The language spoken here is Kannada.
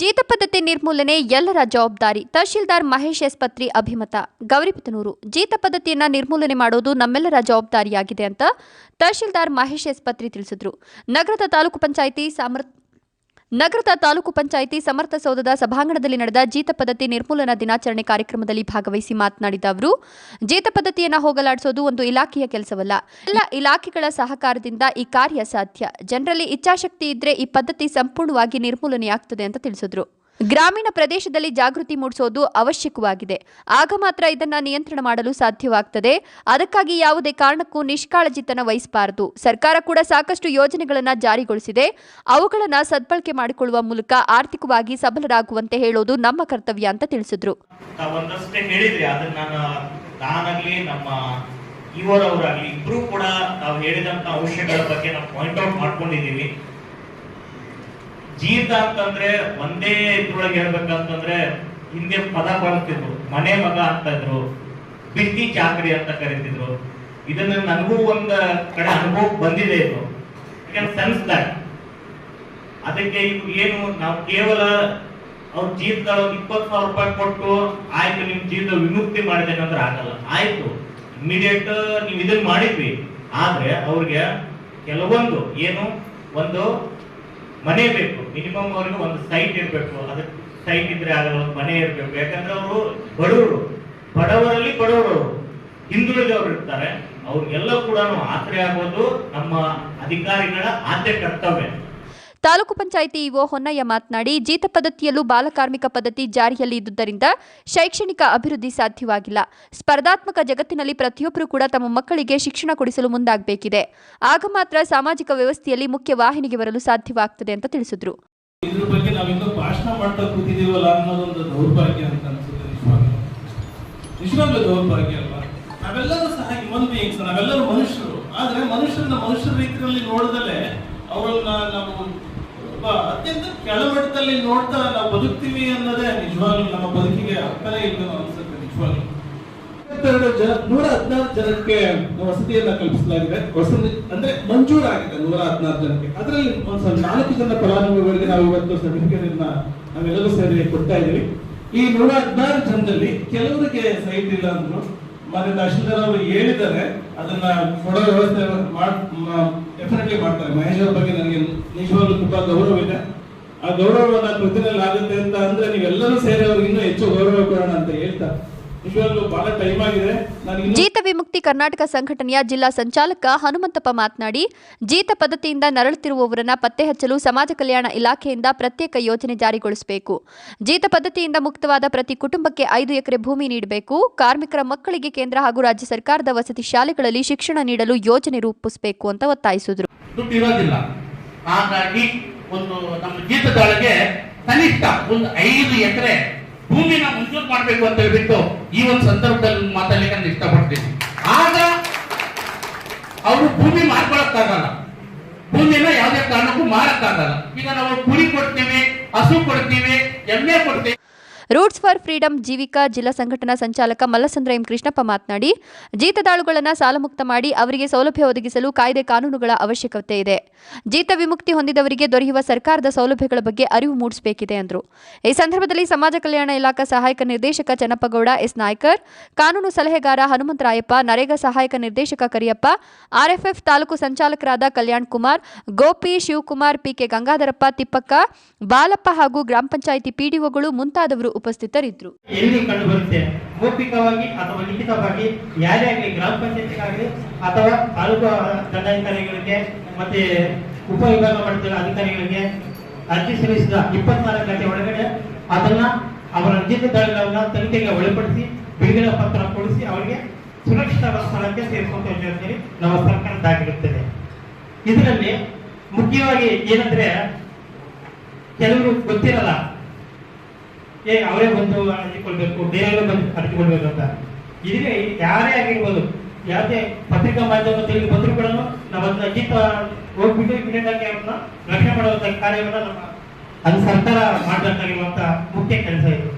ಜೀತ ಪದ್ಧತಿ ನಿರ್ಮೂಲನೆ ಎಲ್ಲರ ಜವಾಬ್ದಾರಿ. ತಹಶೀಲ್ದಾರ್ ಮಹೇಶ್ ಎಸ್ ಪತ್ರಿ ಅಭಿಮತ. ಗೌರಿಪತನೂರು ಜೀತ ಪದ್ಧತಿಯನ್ನ ನಿರ್ಮೂಲನೆ ಮಾಡೋದು ನಮ್ಮೆಲ್ಲರ ಜವಾಬ್ದಾರಿಯಾಗಿದೆ ಅಂತ ತಹಶೀಲ್ದಾರ್ ಮಹೇಶ್ ಎಸ್ ಪತ್ರಿ ತಿಳಿಸಿದರು. ನಗರದ ತಾಲೂಕು ಪಂಚಾಯಿತಿ ಸಮರ್ ನಗರದ ತಾಲೂಕು ಪಂಚಾಯಿತಿ ಸಮರ್ಥ ಸೌಧದ ಸಭಾಂಗಣದಲ್ಲಿ ನಡೆದ ಜೀತ ಪದ್ಧತಿ ನಿರ್ಮೂಲನಾ ದಿನಾಚರಣೆ ಕಾರ್ಯಕ್ರಮದಲ್ಲಿ ಭಾಗವಹಿಸಿ ಮಾತನಾಡಿದ ಅವರು, ಜೀತ ಪದ್ಧತಿಯನ್ನು ಹೋಗಲಾಡಿಸೋದು ಒಂದು ಇಲಾಖೆಯ ಕೆಲಸವಲ್ಲ. ಎಲ್ಲ ಇಲಾಖೆಗಳ ಸಹಕಾರದಿಂದ ಈ ಕಾರ್ಯ ಸಾಧ್ಯ. ಜನರಲ್ಲಿ ಇಚ್ಛಾಶಕ್ತಿ ಇದ್ರೆ ಈ ಪದ್ಧತಿ ಸಂಪೂರ್ಣವಾಗಿ ನಿರ್ಮೂಲನೆಯಾಗ್ತದೆ ಅಂತ ತಿಳಿಸಿದ್ರು. ಗ್ರಾಮೀಣ ಪ್ರದೇಶದಲ್ಲಿ ಜಾಗೃತಿ ಮೂಡಿಸೋದು ಅವಶ್ಯಕವಾಗಿದೆ. ಆಗ ಮಾತ್ರ ಇದನ್ನ ನಿಯಂತ್ರಣ ಮಾಡಲು ಸಾಧ್ಯವಾಗ್ತದೆ. ಅದಕ್ಕಾಗಿ ಯಾವುದೇ ಕಾರಣಕ್ಕೂ ನಿಷ್ಕಾಳಜಿತನ ವಹಿಸಬಾರದು. ಸರ್ಕಾರ ಕೂಡ ಸಾಕಷ್ಟು ಯೋಜನೆಗಳನ್ನು ಜಾರಿಗೊಳಿಸಿದೆ. ಅವುಗಳನ್ನು ಸದ್ಬಳಕೆ ಮಾಡಿಕೊಳ್ಳುವ ಮೂಲಕ ಆರ್ಥಿಕವಾಗಿ ಸಬಲರಾಗುವಂತೆ ಹೇಳೋದು ನಮ್ಮ ಕರ್ತವ್ಯ ಅಂತ ತಿಳಿಸಿದ್ರು. ಇವರವರಾಗಲಿ ಇಬ್ರು ಕೂಡ ನಾವು ಹೇಳಿದಂತ ಅಂಶಗಳ ಬಗ್ಗೆ ನಾವು ಪಾಯಿಂಟ್ ಔಟ್ ಮಾಡ್ಕೊಂಡಿದೀವಿ. ಜೀತ ಅಂತಂದ್ರೆ ಒಂದೇ ಇದ್ರೊಳಗೆ ಹೇಳ್ಬೇಕಂತಂದ್ರೆ ಹಿಂದೆ ಪದ ಬರ್ತಿದ್ರು ಮನೆ ಮಗ ಅಂತ ಇದ್ರು, ಬಿಟ್ಟಿ ಚಾಕರಿ ಅಂತ ಕರಿತಿದ್ರು. ಇದನ್ನ ನನಗೂ ಒಂದ್ ಕಡೆ ಅನುಭವ ಬಂದಿದೆ ಇದು. ಸೆನ್ಸ್ ಅದಕ್ಕೆ ಇವು ಏನು, ನಾವು ಕೇವಲ ಅವ್ರ ಜೀವದ ಇಪ್ಪತ್ತು ಸಾವಿರ ರೂಪಾಯಿ ಕೊಟ್ಟು ಆಯ್ತು, ನಿಮ್ ಜೀವದ ವಿಮುಕ್ತಿ ಮಾಡಿದ್ದೇನೆ ಅಂದ್ರೆ ಆಗಲ್ಲ. ಆಯ್ತು ಇಮಿಡಿಯೇಟ್ ನೀವು ಇದನ್ನ ಮಾಡಿದ್ವಿ. ಆದ್ರೆ ಅವ್ರಿಗೆ ಕೆಲವೊಂದು, ಏನು, ಒಂದು ಮನೆ ಬೇಕು. ಮಿನಿಮಮ್ ಅವ್ರಿಗೆ ಒಂದು ಸೈಟ್ ಇರಬೇಕು. ಅದಕ್ಕೆ ಸೈಟ್ ಇದ್ರೆ ಆಗಲ್ಲ ಒಂದು ಮನೆ ಇರಬೇಕು. ಯಾಕಂದ್ರೆ ಅವರು ಬಡವರು. ಬಡವರಲ್ಲಿ ಬಡವರು. ಹಿಂದುಳಿದವರು ಇರ್ತಾರೆ. ಅವ್ರಿಗೆಲ್ಲ ಕೂಡ ಆಸರೆ ಆಗೋದು ನಮ್ಮ ಅಧಿಕಾರಿಗಳ ಆದ್ಯ ಕರ್ತವ್ಯ. ತಾಲೂಕು ಪಂಚಾಯಿತಿ ಇಒ ಹೊನ್ನಯ್ಯ ಮಾತನಾಡಿ, ಜೀತ ಪದ್ಧತಿಯಲ್ಲೂ ಬಾಲಕಾರ್ಮಿಕ ಪದ್ಧತಿ ಜಾರಿಯಲ್ಲಿ ಇದ್ದುದರಿಂದ ಶೈಕ್ಷಣಿಕ ಅಭಿವೃದ್ಧಿ ಸಾಧ್ಯವಾಗಿಲ್ಲ. ಸ್ಪರ್ಧಾತ್ಮಕ ಜಗತ್ತಿನಲ್ಲಿ ಪ್ರತಿಯೊಬ್ಬರು ಕೂಡ ತಮ್ಮ ಮಕ್ಕಳಿಗೆ ಶಿಕ್ಷಣ ಕೊಡಿಸಲು ಮುಂದಾಗಬೇಕಿದೆ. ಆಗ ಮಾತ್ರ ಸಾಮಾಜಿಕ ವ್ಯವಸ್ಥೆಯಲ್ಲಿ ಮುಖ್ಯ ವಾಹಿನಿಗೆ ಬರಲು ಸಾಧ್ಯವಾಗ್ತದೆ ಅಂತ ತಿಳಿಸಿದ್ರು. ಬಗ್ಗೆ ನಾವೆಲ್ಲರೂ ಸಹ ಹ್ಯೂಮನ್ ನಾವೆಲ್ಲರೂ ಮನುಷ್ಯರು. ಆದ್ರೆ ಮನುಷ್ಯರನ್ನ ಮನುಷ್ಯರ ರೀತಿಯಲ್ಲಿ ನೋಡಿದಲೆ ಅವರನ್ನ ನಾವು ಅತ್ಯಂತ ಕೆಳಮಟ್ಟದಲ್ಲಿ ನೋಡ್ತಾ ನಾವು ಬದುಕ್ತೀವಿ ಅನ್ನೋದೇ ನಿಜವಾಗ್ಲೂ ನಮ್ಮ ಬದುಕಿಗೆ ಅರ್ಥನೇ ಇಲ್ಲ ಅನ್ಸುತ್ತೆ ನಿಜವಾಗ್ಲೂ. ಇಪ್ಪತ್ತೆರಡು ಜನ, ನೂರ ಹದಿನಾರು ಜನಕ್ಕೆ ವಸತಿಯನ್ನ ಕಲ್ಪಿಸಲಾಗಿದೆ. ವಸತಿ ಅಂದ್ರೆ ಮಂಜೂರಾಗಿದೆ ನೂರ ಹದಿನಾರು ಜನಕ್ಕೆ. ಅದರಲ್ಲಿ ಒಂದು ನಾಲ್ಕು ಜನ ಫಲಾನುಭವಿಗಳಿಗೆ ನಾವು ಇವತ್ತು ಸರ್ಟಿಫಿಕೇಟ್ ಅನ್ನ ನಾವೆಲ್ಲರೂ ಸೇರಿ ಕೊಡ್ತಾ ಇದ್ದೀವಿ. ಈ ನೂರ ಹದಿನಾರು ಜನದಲ್ಲಿ ಕೆಲವರಿಗೆ ಸೈಟ್ ಇಲ್ಲ ಅಂದ್ರು ಮಾನ್ಯ ತಹಶೀಲ್ದಾರ್ ಅವರು ಹೇಳಿದ್ದಾರೆ. ಅದನ್ನ ಕೊಡೋ ವ್ಯವಸ್ಥೆ ಮಾಡ್ತಾರೆ. ಮಹೇಶ್ ಅವ್ರ ಬಗ್ಗೆ ನನಗೆ ನಿಜವಾಗ್ಲೂ ತುಂಬಾ ಗೌರವ ಇದೆ ಆ ಗೌರವವನ್ನ ಕೃತಿನಲ್ಲಿ ಆಗುತ್ತೆ ಅಂತ ಅಂದ್ರೆ ನೀವೆಲ್ಲರೂ ಸೇರಿ ಅವ್ರಿಗೆ ಇನ್ನೂ ಹೆಚ್ಚು ಗೌರವ ಕೊಡೋಣ ಅಂತ ಹೇಳ್ತಾ ಜೀತ ವಿಮುಕ್ತಿ ಕರ್ನಾಟಕ ಸಂಘಟನೆಯ ಜಿಲ್ಲಾ ಸಂಚಾಲಕ ಹನುಮಂತಪ್ಪ ಮಾತನಾಡಿ ಜೀತ ಪದ್ಧತಿಯಿಂದ ನರಳುತ್ತಿರುವವರನ್ನ ಪತ್ತೆ ಹಚ್ಚಲು ಸಮಾಜ ಕಲ್ಯಾಣ ಇಲಾಖೆಯಿಂದ ಪ್ರತ್ಯೇಕ ಯೋಜನೆ ಜಾರಿಗೊಳಿಸಬೇಕು. ಜೀತ ಪದ್ಧತಿಯಿಂದ ಮುಕ್ತವಾದ ಪ್ರತಿ ಕುಟುಂಬಕ್ಕೆ ಐದು ಎಕರೆ ಭೂಮಿ ನೀಡಬೇಕು. ಕಾರ್ಮಿಕರ ಮಕ್ಕಳಿಗೆ ಕೇಂದ್ರ ಹಾಗೂ ರಾಜ್ಯ ಸರ್ಕಾರದ ವಸತಿ ಶಾಲೆಗಳಲ್ಲಿ ಶಿಕ್ಷಣ ನೀಡಲು ಯೋಜನೆ ರೂಪಿಸಬೇಕು ಅಂತ ಒತ್ತಾಯಿಸಿದರು. ಹಾಗಾಗಿ ಒಂದು ನಮ್ಮ ಜೀತದೊಳಗೆ ಕನಿಷ್ಠ ಒಂದು ಐದು ಎಕರೆ ಭೂಮಿನ ಮಂಜೂರು ಮಾಡಬೇಕು ಅಂತ ಹೇಳ್ಬಿಟ್ಟು ಈ ಒಂದು ಸಂದರ್ಭದಲ್ಲಿ ಮಾತಾಡ್ಲಿಕ್ಕೆ ನಾನು ಇಷ್ಟಪಡ್ತೀನಿ. ಆಗ ಅವರು ಭೂಮಿ ಮಾರ್ಕೊಳಕ್ಕಾಗಲ್ಲ ಭೂಮಿನ ಯಾವುದೇ ಕಾರಣಕ್ಕೂ ಮಾರಕ್ಕಾಗಲ್ಲ. ಈಗ ನಾವು ಕುರಿ ಕೊಡ್ತೀವಿ, ಹಸು ಕೊಡ್ತೀವಿ, ಎಮ್ಮೆ ಕೊಡ್ತೀವಿ. ರೂಟ್ಸ್ ಫಾರ್ ಫ್ರೀಡಂ ಜೀವಿಕಾ ಜಿಲ್ಲಾ ಸಂಘಟನಾ ಸಂಚಾಲಕ ಮಲ್ಲಸಂದ್ರ ಎಂ ಕೃಷ್ಣಪ್ಪ ಮಾತನಾಡಿ, ಜೀತದಾಳುಗಳನ್ನು ಸಾಲಮುಕ್ತ ಮಾಡಿ ಅವರಿಗೆ ಸೌಲಭ್ಯ ಒದಗಿಸಲು ಕಾಯ್ದೆ ಕಾನೂನುಗಳ ಅವಶ್ಯಕತೆ ಇದೆ. ಜೀತ ವಿಮುಕ್ತಿ ಹೊಂದಿದವರಿಗೆ ದೊರೆಯುವ ಸರ್ಕಾರದ ಸೌಲಭ್ಯಗಳ ಬಗ್ಗೆ ಅರಿವು ಮೂಡಿಸಬೇಕಿದೆ ಎಂದರು ಈ ಸಂದರ್ಭದಲ್ಲಿ ಸಮಾಜ ಕಲ್ಯಾಣ ಇಲಾಖಾ ಸಹಾಯಕ ನಿರ್ದೇಶಕ ಚನ್ನಪ್ಪಗೌಡ, ಎಸ್ ನಾಯ್ಕರ್, ಕಾನೂನು ಸಲಹೆಗಾರ ಹನುಮಂತರಾಯಪ್ಪ ನರೇಗಾ ಸಹಾಯಕ ನಿರ್ದೇಶಕ ಕರಿಯಪ್ಪ, ಆರ್ಎಫ್ಎಫ್ ತಾಲೂಕು ಸಂಚಾಲಕರಾದ ಕಲ್ಯಾಣ್ ಕುಮಾರ್, ಗೋಪಿ ಶಿವಕುಮಾರ್, ಪಿಕೆ ಗಂಗಾಧರಪ್ಪ, ತಿಪ್ಪಕ್ಕ, ಬಾಲಪ್ಪ ಹಾಗೂ ಗ್ರಾಮ ಪಂಚಾಯಿತಿ ಪಿಡಿಒಗಳು ಮುಂತಾದವರು ಉಪಸ್ಥಿತರಿದ್ದರು ಎಲ್ಲಿ ಕಂಡುಬರುತ್ತೆ? ಮೌಖಿಕವಾಗಿ ಅಥವಾ ಲಿಖಿತವಾಗಿ ಯಾರೇ ಆಗಲಿ ಗ್ರಾಮ ಪಂಚಾಯತ್ಗಾಗಲಿ ಅಥವಾ ತಾಲೂಕು ದಂಡಾಧಿಕಾರಿಗಳಿಗೆ ಮತ್ತೆ ಉಪವಿಭಾಗ ಮಟ್ಟದ ಅಧಿಕಾರಿಗಳಿಗೆ ಅರ್ಜಿ ಸಲ್ಲಿಸಿದ ಇಪ್ಪತ್ನಾಲ್ಕು ಗಂಟೆ ಒಳಗಡೆ ಅದನ್ನ ಅವರ ಜೀತದಾಳುಗಳನ್ನ ತನಿಖೆಗೆ ಒಳಪಡಿಸಿ ಬಿಡುಗಡೆ ಪತ್ರ ಕೊಡಿಸಿ ಅವರಿಗೆ ಸುರಕ್ಷಿತ ಸ್ಥಳಕ್ಕೆ ಸೇರಿಸುವಂತ ಯೋಜನೆಯಲ್ಲಿ ನಮ್ಮ ಸರ್ಕಾರದ್ದಾಗಿರುತ್ತದೆ ಇದರಲ್ಲಿ ಮುಖ್ಯವಾಗಿ ಏನಂದ್ರೆ, ಕೆಲವರು ಗೊತ್ತಿರಲ್ಲ. ಏ, ಅವರೇ ಬಂದು ಅರ್ಜಿಕೊಳ್ಬೇಕು ಬೇರೆ ಬಂದು ಅರ್ಜಿಕೊಳ್ಬೇಕು ಅಂತ. ಇದೇ ಯಾರೇ ಆಗಿರ್ಬೋದು, ಯಾವುದೇ ಪತ್ರಿಕಾ ಮಾಧ್ಯಮ ತಿಳಿದು ಬಂದರೂ ಕೂಡ ನಾವು ಅದನ್ನ ಹೋಗ್ಬಿಟ್ಟು ಇಮಿಡಿಯೇಟ್ ಆಗಿ ಅವ್ರನ್ನ ರಕ್ಷಣೆ ಮಾಡುವಂತ ಕಾರ್ಯವನ್ನ ನಮ್ಮ ಅದು ಸರ್ಕಾರ ಮಾಡಬೇಕಾಗಿರುವಂತ ಮುಖ್ಯ ಕೆಲಸ ಇದು.